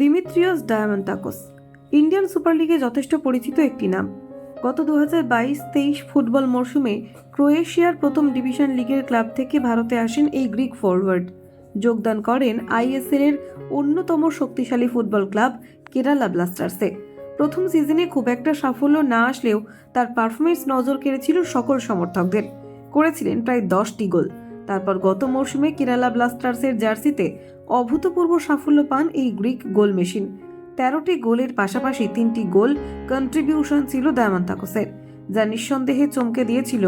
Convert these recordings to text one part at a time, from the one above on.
Dimitrios ডায়ামান্টাকোস Indian super লিগে যথেষ্ট পরিচিত একটি নাম। গত দু হাজার বাইশ তেইশ ফুটবল মরশুমে ক্রোয়েশিয়ার প্রথম ডিভিশন লিগের ক্লাব থেকে ভারতে আসেন এই গ্রিক ফরওয়ার্ড যোগদান করেন আইএসএল এর অন্যতম শক্তিশালী ফুটবল ক্লাব কেরালা ব্লাস্টার্সে। প্রথম সিজনে খুব একটা সাফল্য না আসলেও তার পারফরমেন্স নজর কেড়েছিল সকল সমর্থকদের। করেছিলেন প্রায় দশটি গোল। তারপর গত মরশুমে কেরালা ব্লাস্টার্সের জার্সিতে অভূতপূর্ব সাফল্য পান এই গ্রিক গোল মেশিন। তেরোটি গোলের পাশাপাশি তিনটি গোল কন্ট্রিবিউশন ছিল দায়ামান্তাকোসের যা নিঃসন্দেহে চমকে দিয়েছিল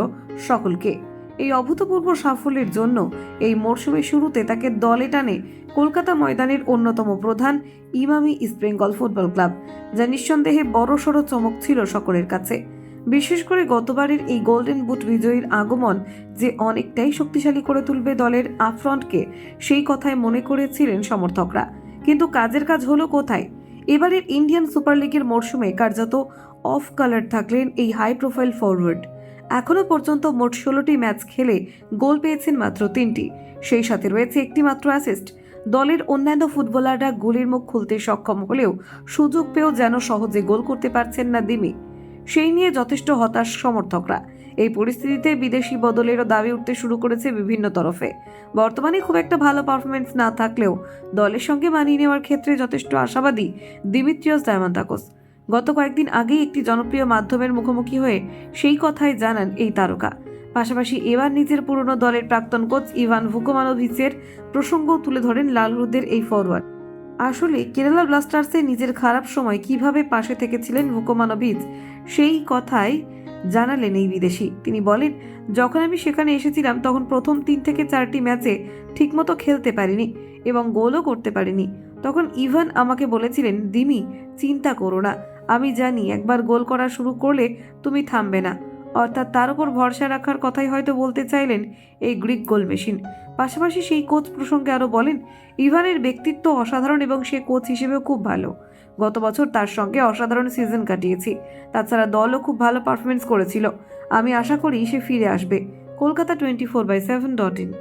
সকলকে। এই অভূতপূর্ব সাফল্যের জন্য এই মরশুমের শুরুতে তাকে দলে টানে কলকাতা ময়দানের অন্যতম প্রধান ইমামি ইস্টবেঙ্গল ফুটবল ক্লাব, যা নিঃসন্দেহে বড়সড় চমক ছিল সকলের কাছে। বিশেষ করে গতবারের এই গোল্ডেন বুট বিজয়ীর আগমন যে অনেকটাই শক্তিশালী করে তুলবে দলের আফ্রন্টকে সেই কথায় মনে করেছিলেন সমর্থকরা। কিন্তু কাজের কাজ হলো কোথায়? এবারের ইন্ডিয়ান সুপার লিগের মরশুমে কার্যত অফ কালার থাকলেন এই হাই প্রোফাইল ফরওয়ার্ড এখনও পর্যন্ত মোট ষোলোটি ম্যাচ খেলে গোল পেয়েছেন মাত্র তিনটি। সেই সাথে রয়েছে একটি মাত্র অ্যাসিস্ট দলের অন্যান্য ফুটবলাররা গোলের মুখ খুলতে সক্ষম হলেও সুযোগ পেয়েও যেন সহজে গোল করতে পারছেন না দিমি। সেই নিয়ে যথেষ্ট হতাশ সমর্থকরা। এই পরিস্থিতিতে বিদেশি বদলেরও দাবি উঠতে শুরু করেছে বিভিন্ন তরফে। বর্তমানে খুব একটা ভালো পারফরমেন্স না থাকলেও দলের সঙ্গে মানিয়ে নেওয়ার ক্ষেত্রে যথেষ্ট আশাবাদী দিমিত্রিয়স ডায়মান্তাকোস গত কয়েকদিন আগেই একটি জনপ্রিয় মাধ্যমের মুখোমুখি হয়ে সেই কথাই জানান এই তারকা। পাশাপাশি এবার নিজের পুরনো দলের প্রাক্তন কোচ ইভান ভুকোমানোভিচের প্রসঙ্গও তুলে ধরেন লাল এই ফরওয়ার্ড আসলে কেরালা ব্লাস্টার্সে নিজের খারাপ সময় কীভাবে পাশে থেকেছিলেন ভুকোমানোভিচ সেই কথাই জানালেন এই বিদেশি। তিনি বলেন, যখন আমি সেখানে এসেছিলাম, তখন প্রথম তিন থেকে চারটি ম্যাচে ঠিকমতো খেলতে পারিনি এবং গোলও করতে পারিনি। তখন ইভান আমাকে বলেছিলেন, দিমি, চিন্তা করো না। আমি জানি, একবার গোল করা শুরু করলে তুমি থামবে না। অর্থাৎ তার উপর ভরসা রাখার কথাই হয়তো বলতে চাইলেন এই গ্রিক গোল মেশিন পাশাপাশি সেই কোচ প্রসঙ্গে আরও বলেন, ইভানের ব্যক্তিত্ব অসাধারণ এবং সে কোচ হিসেবেও খুব ভালো। গত বছর তার সঙ্গে অসাধারণ সিজন কাটিয়েছি। তাছাড়া দলও খুব ভালো পারফরমেন্স করেছিল। আমি আশা করি সে ফিরে আসবে। Kolkata twenty four by seven dot in.